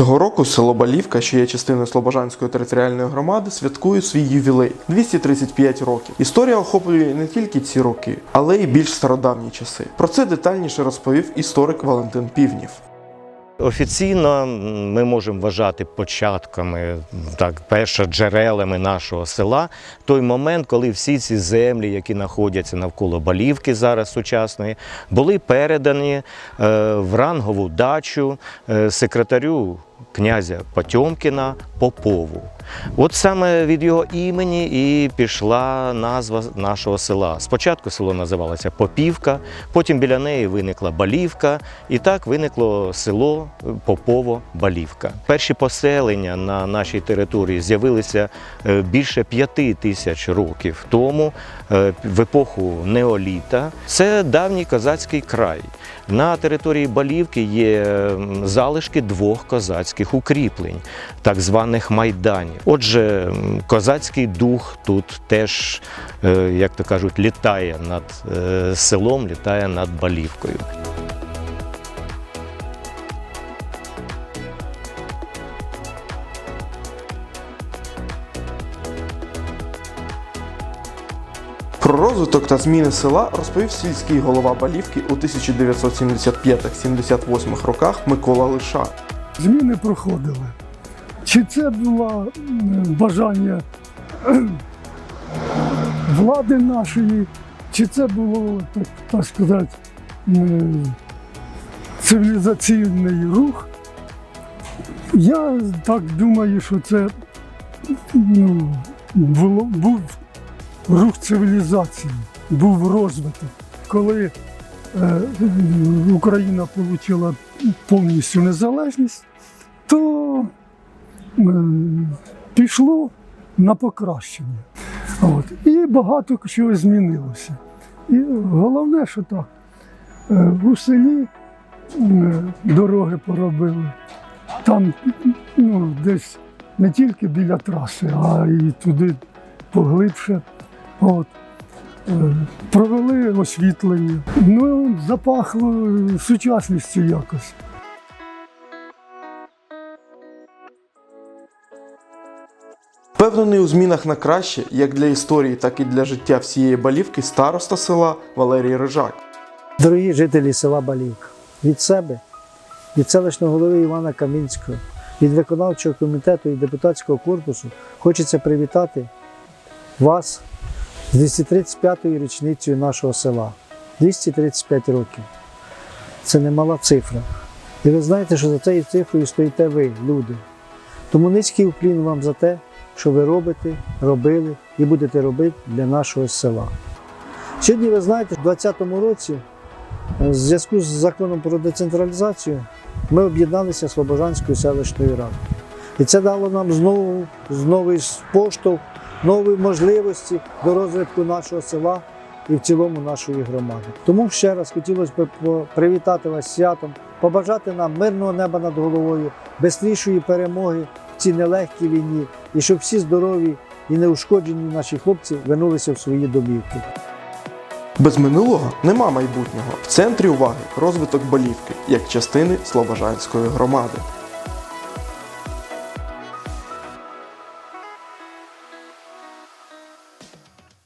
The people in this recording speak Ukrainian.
Цього року село Балівка, що є частиною Слобожанської територіальної громади, святкує свій ювілей 235 років. Історія охоплює не тільки ці роки, але й більш стародавні часи. Про це детальніше розповів історик Валентин Півнів. Офіційно ми можемо вважати початками, так, першоджерелами нашого села той момент, коли всі ці землі, які знаходяться навколо Балівки зараз сучасної, були передані е, в рангову дачу е, секретарю князя Потьомкіна Попову. От саме від його імені і пішла назва нашого села. Спочатку село називалося Попівка, потім біля неї виникла Балівка, і так виникло село Попово-Балівка. Перші поселення на нашій території з'явилися е, більше п'яти тисяч років тому, е, в епоху неоліта. Це давній козацький край. На території Балівки є залишки двох козацьких укріплень, так званих майданів. Отже, козацький дух тут теж, е, як то кажуть, літає над е, селом, літає над Балівкою. Про розвиток та зміни села розповів сільський голова Балівки у 1975-78 роках Микола Лиша. зміни проходили. Чи це було бажання влади нашої, чи це було, так, так сказати, цивілізаційний рух? Я так думаю, що це ну, було, був рух цивілізації, був розвиток. Коли е, Україна отримала повністю незалежність, то пішло на покращення. От. І багато чого змінилося. І головне, що так, е, у селі е, дороги поробили. Там ну, десь не тільки біля траси, а й туди поглибше. От. Е, Провели освітлення. Ну, запахло сучасністю якось. Впевнений у змінах на краще, як для історії, так і для життя всієї Балівки, староста села Валерій Рижак. Дорогі жителі села Балівка, від себе, від селищного голови Івана Камінського, від виконавчого комітету і депутатського корпусу хочеться привітати вас з 235-ю річницею нашого села. 235 років. Це немала цифра. І ви знаєте, що за цією цифрою стоїте ви, люди. Тому низький уклін вам за те, що ви робите, робили і будете робити для нашого села. Сьогодні ви знаєте, в 2020 році в зв'язку з законом про децентралізацію ми об'єдналися з Слобожанською селищною радою. І це дало нам знову, знову поштовх, нові можливості до розвитку нашого села і в цілому нашої громади. Тому ще раз хотілося б привітати вас святом, побажати нам мирного неба над головою, безстрішої перемоги цій нелегкій війні, і щоб всі здорові і неушкоджені наші хлопці вернулися в свої домівки. Без минулого нема майбутнього. В центрі уваги розвиток болівки як частини Слобожанської громади.